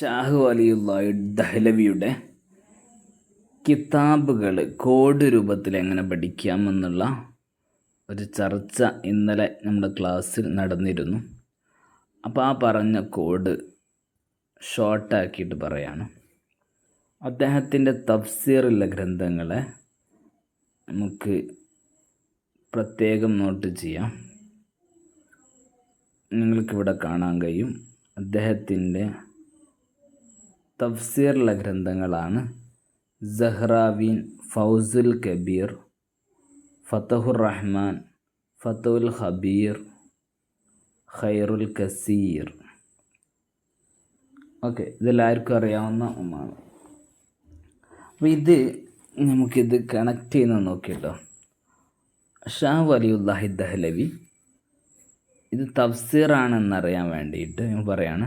ഷാഹു അലിയുള്ളാഹി ദഹ്ലവിയുടെ കിതാബുകൾ കോഡ് രൂപത്തിൽ എങ്ങനെ പഠിക്കാമെന്നുള്ള ഒരു ചർച്ച ഇന്നലെ നമ്മുടെ ക്ലാസ്സിൽ നടന്നിരുന്നു. അപ്പോൾ ആ പറഞ്ഞ കോഡ് ഷോർട്ടാക്കിയിട്ട് പറയാണ്. അദ്ദേഹത്തിന്റെ തഫ്സീറുള്ള ഗ്രന്ഥങ്ങളെ നമുക്ക് പ്രത്യേകം നോട്ട് ചെയ്യാം. നിങ്ങൾക്കിവിടെ കാണാൻ കഴിയും. അദ്ദേഹത്തിന്റെ തഫ്സീറുള്ള ഗ്രന്ഥങ്ങളാണ്. സഹ്റാവീൻ ഫൗസുൽ കബീർ ഫത്തഹുർ റഹ്മാൻ ഫത്തുൽ ഹബീർ ഖൈറുൽ കസീർ. ഓക്കെ ഇതെല്ലാവർക്കും അറിയാവുന്ന ഒന്നാണ്. അപ്പോൾ ഇത് നമുക്കിത് കണക്ട് ചെയ്യുന്ന നോക്കിയിട്ടോ ഷാ വലിയുല്ലാഹി ദഹ്ലവി ഇത് തഫ്സീറാണെന്നറിയാൻ വേണ്ടിയിട്ട് ഞാൻ പറയാണ്.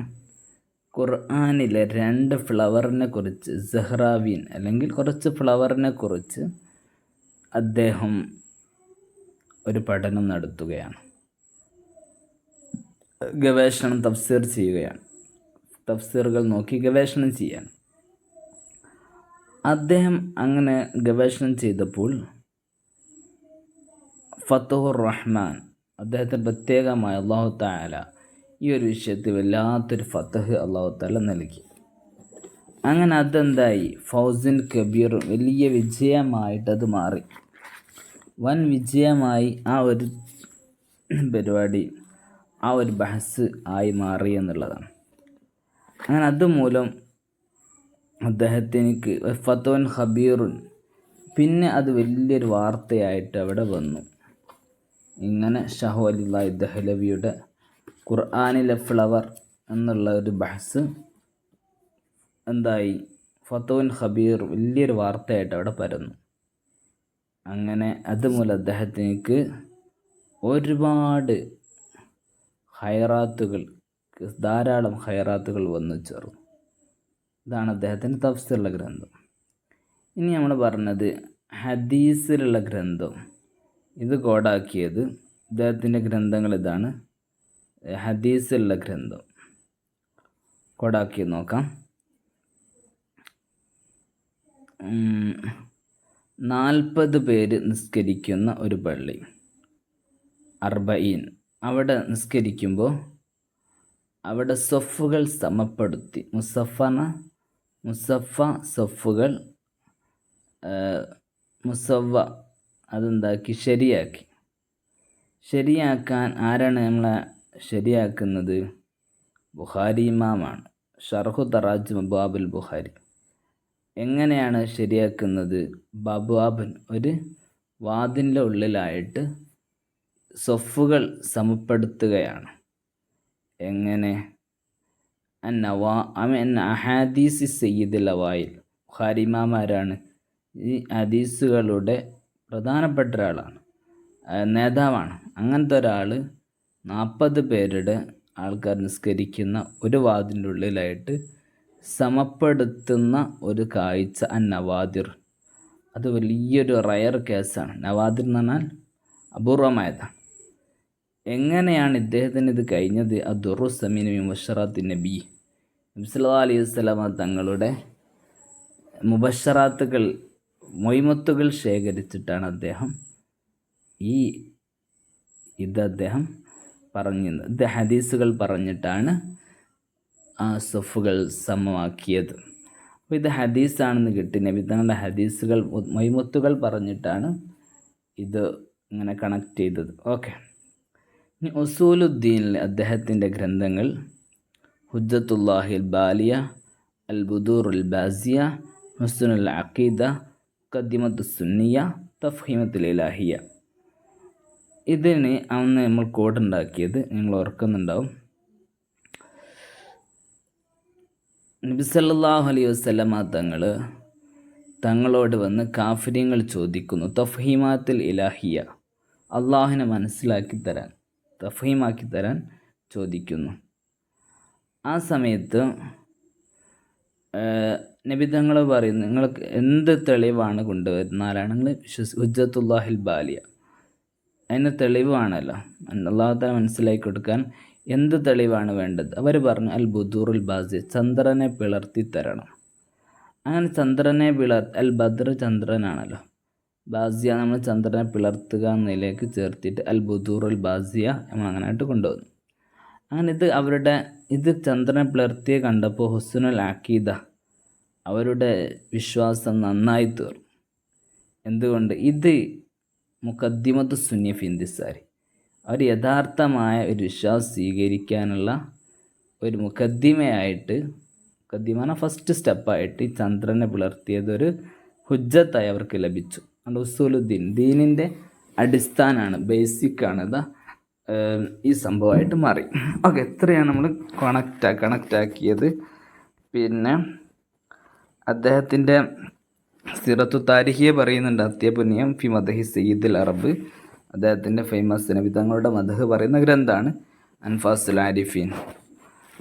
ഖുർആാനിലെ രണ്ട് ഫ്ലവറിനെ കുറിച്ച് സെഹ്റാവീൻ അല്ലെങ്കിൽ കുറച്ച് ഫ്ലവറിനെ കുറിച്ച് അദ്ദേഹം ഒരു പഠനം നടത്തുകയാണ്. ഗവേഷണം തഫ്സീർ ചെയ്യുകയാണ്. തഫ്സീറുകൾ നോക്കി ഗവേഷണം ചെയ്യാൻ. അദ്ദേഹം അങ്ങനെ ഗവേഷണം ചെയ്തപ്പോൾ ഫത്തുഹുർ റഹ്മാൻ അദ്ദേഹത്തിന് പ്രത്യേകമായ അള്ളാഹു താല ഈ ഒരു വിഷയത്തിൽ വല്ലാത്തൊരു ഫത്തഹ് അള്ളാഹു താല നൽകി. അങ്ങനെ അതെന്തായി? ഫൗസിൻ കബീർ വലിയ വിജയമായിട്ട് അത് മാറി. വൻ വിജയമായി ആ ഒരു പരിപാടി ആ ഒരു ബഹസ് ആയി മാറി എന്നുള്ളതാണ്. അങ്ങനെ അതുമൂലം അദ്ദേഹത്തിനിക്ക് ഫത്തോൻ ഹബീറുൻ പിന്നെ അത് വലിയൊരു വാർത്തയായിട്ട് അവിടെ വന്നു. ഇങ്ങനെ ഷഹു അലി ദഹ്ലവിയുടെ ഖുർആാനിലെ ഫ്ലവർ എന്നുള്ള ഒരു ബഹസ് എന്തായി? ഫത്തോൻ ഹബീർ വലിയൊരു വാർത്തയായിട്ട് അവിടെ പരന്നു. അങ്ങനെ അതുമൂലം അദ്ദേഹത്തിനേക്ക് ഒരുപാട് ഹൈറാത്തുകൾ ധാരാളം ഹൈറാത്തുകൾ വന്നു ചേർന്നു. ഇതാണ് അദ്ദേഹത്തിന്റെ തഫ്സീറുള്ള ഗ്രന്ഥം. ഇനി നമ്മൾ പറഞ്ഞത് ഹദീസിലുള്ള ഗ്രന്ഥം. ഇത് കോഡാക്കിയത്. ഇദ്ദേഹത്തിന്റെ ഗ്രന്ഥങ്ങൾ ഇതാണ്. ഹദീസിലുള്ള ഗ്രന്ഥം. കോടാക്കി നോക്കാം. നാൽപ്പത് പേര് നിസ്കരിക്കുന്ന ഒരു പള്ളി. അർബയിൻ. അവിടെ നിസ്കരിക്കുമ്പോൾ അവിടെ സൊഫുകൾ സമപ്പെടുത്തി. മുസഫന മുസഫ സൊഫുകൾ മുസവ അതെന്താക്കി? ശരിയാക്കി. ശരിയാക്കാൻ ആരാണ് നമ്മളെ ശരിയാക്കുന്നത് ബുഖാരി ഇമാമാണ്. ഷർഹു തറാജ് ബാബുൽ ബുഖാരി. എങ്ങനെയാണ് ശരിയാക്കുന്നത്? ബബുവാബൻ ഒരു വാതിന്റെ ഉള്ളിലായിട്ട് സൊഫുകൾ സമപ്പെടുത്തുകയാണ്. എങ്ങനെ? നവാ അമൻ അഹാദീസ് സയ്യിദ് ലവായിൽ ഖാരിമാമാരാണ് ഈ ഹദീസുകളുടെ പ്രധാനപ്പെട്ട ഒരാളാണ്. നേതാവാണ്. അങ്ങനത്തെ ഒരാൾ നാൽപ്പത് പേരുടെ ആൾക്കാർ നിസ്കരിക്കുന്ന ഒരു വാതിന്റെ ഉള്ളിലായിട്ട് സമപ്പെടുത്തുന്ന ഒരു കാഴ്ച അൻ നവാദിർ. അത് വലിയൊരു റയർ കേസാണ് നവാദിർ എന്ന് പറഞ്ഞാൽ അപൂർവമായതാണ്. എങ്ങനെയാണ് ഇദ്ദേഹത്തിന് ഇത് കഴിഞ്ഞത്? അദുറു സമീൻ മുബഷറാത്ത് നബി. നബ്സല്ലാ അലൈഹി വസ്ലാമ തങ്ങളുടെ മുബഷറാത്തുകൾ മൊയ്മത്തുകൾ ശേഖരിച്ചിട്ടാണ് അദ്ദേഹം ഈ ഇത് അദ്ദേഹം പറഞ്ഞത് ഇത് ഹദീസുകൾ പറഞ്ഞിട്ടാണ് ആ സൊഫുകൾ സമമാക്കിയത് അപ്പോൾ ഇത് ഹദീസാണെന്ന് കിട്ടി. നബി തങ്ങളുടെ ഹദീസുകൾ മൈമുത്തുകൾ പറഞ്ഞിട്ടാണ് ഇത് ഇങ്ങനെ കണക്ട് ചെയ്തത്. ഓക്കെ ഇനി ഉസൂലുദ്ദീനിൽ അദ്ദേഹത്തിന്റെ ഗ്രന്ഥങ്ങൾ ഹുജത്തുല്ലാഹിൽ ബാലിയ അൽ ബുദൂർ ഉൽ ബാസിയ ഹുസ്നുൽ അഖീദ മുഖദ്ദിമത്ത് സുന്നിയ തഫ്ഹീമത്തുൽ ഇലാഹിയ. ഇതിന് അന്ന് നമ്മൾ കോഡ് ഉണ്ടാക്കിയത് നിങ്ങൾ ഓർക്കുന്നുണ്ടാവും. നബിസല്ലാഹു അലൈ അലൈഹി വസല്ലമ തങ്ങൾ തങ്ങളോട് വന്ന് കാഫര്യങ്ങൾ ചോദിക്കുന്നു. തഫ്ഹീമാത്തിൽ ഇലാഹിയ. അള്ളാഹിനെ മനസ്സിലാക്കി തരാൻ തഫീമാക്കി തരാൻ ചോദിക്കുന്നു. ആ സമയത്ത് നബിതങ്ങൾ പറയുന്നു നിങ്ങൾക്ക് എന്ത് തെളിവാണ് കൊണ്ടുവരുന്നാലാണ് നിങ്ങൾ ഉജ്ജത്തുല്ലാഹിൽ ഹുജ്ജത്തുല്ലാഹിൽ ബാലിയ. അതിന് തെളിവാണല്ലോ. അള്ളാഹുത്താല മനസ്സിലാക്കി കൊടുക്കാൻ എന്ത് തെളിവാണ് വേണ്ടത്? അവർ പറഞ്ഞു അൽ ബുദൂറുൽ ബാസി ചന്ദ്രനെ പിളർത്തി തരണം. അങ്ങനെ ചന്ദ്രനെ പിളർ അൽ ബദർ ചന്ദ്രനാണല്ലോ. ബാസിയ നമ്മൾ ചന്ദ്രനെ പിളർത്തുക എന്നതിലേക്ക് ചേർത്തിട്ട് അൽ ബുദൂറുൽ ബാസിയ നമ്മൾ അങ്ങനെയായിട്ട് കൊണ്ടുവന്നു അങ്ങനെ ഇത് അവരുടെ ഇത് ചന്ദ്രനെ പിളർത്തിയെ കണ്ടപ്പോൾ ഹുസ്നുൽ ആക്കീദ അവരുടെ വിശ്വാസം നന്നായി തീർന്നു. എന്തുകൊണ്ട്? ഇത് മുഖദ്ദിമത്ത് സുന്നി ഫിന്ദിസാരി അവർ യഥാർത്ഥമായ ഒരു വിശ്വാസം സ്വീകരിക്കാനുള്ള ഒരു മുഖദ്ദിമയായിട്ട് മുഖദ്ദിമാണ് ഫസ്റ്റ് സ്റ്റെപ്പായിട്ട് ഈ ചന്ദ്രനെ പുലർത്തിയതൊരു ഹുജ്ജത്തായി അവർക്ക് ലഭിച്ചു. അതുകൊണ്ട് ഉസൂലുദ്ദീൻ ദീനിന്റെ അടിസ്ഥാനമാണ് ബേസിക്കാണ് ഇതാ ഈ സംഭവമായിട്ട് മാറി. ഓക്കെ എത്രയാണ് നമ്മൾ കണക്റ്റ് കണക്റ്റാക്കിയത് പിന്നെ അദ്ദേഹത്തിന്റെ സിറത്തു താരിഹിയെ പറയുന്നുണ്ട് അത്യപുണ്യം ഫി മദഹി സയ്യിദുൽ അറബ്. അദ്ദേഹത്തിന്റെ ഫേമസ് നബിതങ്ങളുടെ മദഹ് പറയുന്ന ഗ്രന്ഥമാണ് അൻഫാസുൽ ആരിഫീൻ.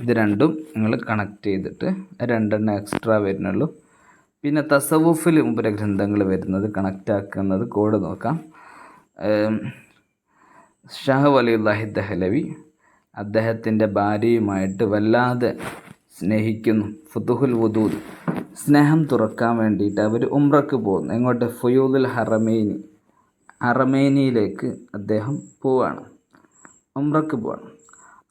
ഇത് രണ്ടും നിങ്ങൾ കണക്ട് ചെയ്തിട്ട് രണ്ടെണ്ണം എക്സ്ട്രാ വരുന്നുള്ളൂ. പിന്നെ തസവുഫിൽ മുമ്പ് ഗ്രന്ഥങ്ങൾ വരുന്നത് കണക്റ്റ് ആക്കുന്നത് കോഡ് നോക്കാം. ഷാഹ് വലിയുല്ലാഹി ദഹലവി. അദ്ദേഹത്തിന്റെ ഭാര്യയുമായിട്ട് വല്ലാതെ സ്നേഹിക്കുന്നു. ഫുതുഹുൽ വുദൂദ്. സ്നേഹം തുറക്കാൻ വേണ്ടിയിട്ട് അവർ ഉംറക്ക് പോകുന്നു. എങ്ങോട്ട്? ഫുയൂദുൽ ഹറമേനി. ഹറമേനിയിലേക്ക് അദ്ദേഹം പോവാണ്. ഉംറക്ക് പോവാണ്.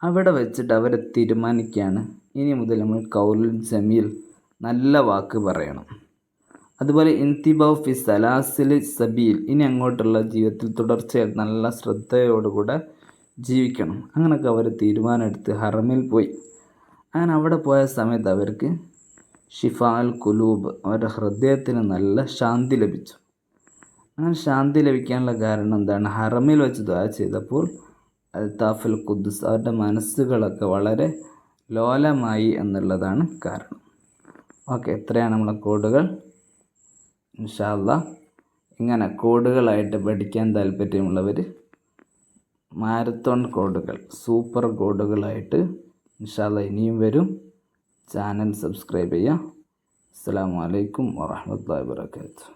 അവിടെ വെച്ചിട്ട് അവരെ തീരുമാനിക്കുകയാണ് ഇനി മുതൽ നമ്മൾ കൗലുൽ ജമീൽ നല്ല വാക്ക് പറയണം. അതുപോലെ ഇൻതിബാവ് ഫി സലാസിൽ സബീൽ ഇനി അങ്ങോട്ടുള്ള ജീവിതത്തിൽ തുടർച്ചയായി നല്ല ശ്രദ്ധയോടുകൂടെ ജീവിക്കണം. അങ്ങനെയൊക്കെ അവർ തീരുമാനമെടുത്ത് ഹറമിൽ പോയി. അങ്ങനെ അവിടെ പോയ സമയത്ത് അവർക്ക് ഷിഫാൽ കുലൂബ് അവരുടെ ഹൃദയത്തിന് നല്ല ശാന്തി ലഭിച്ചു. അങ്ങനെ ശാന്തി ലഭിക്കാനുള്ള കാരണം എന്താണ്? ഹറമിൽ വെച്ച് ദ്വാ ചെയ്തപ്പോൾ അൽത്താഫുൽ ഖുദ്സ് അവരുടെ മനസ്സുകളൊക്കെ വളരെ ലോലമായി എന്നുള്ളതാണ് കാരണം. ഓക്കെ എത്രയാണ് നമ്മളെ കോഡുകൾ. ഇൻഷാല്ല ഇങ്ങനെ കോഡുകളായിട്ട് പഠിക്കാൻ താല്പര്യമുള്ളവർ മാരത്തോൺ കോഡുകൾ സൂപ്പർ കോഡുകളായിട്ട് ഇൻഷാല്ല ഇനിയും വരും. ചാനൽ സബ്സ്ക്രൈബ് ചെയ്യുക. അസ്സാം വലൈക്കും വാഹമത്തല്ലാ വാബർക്കാത്തു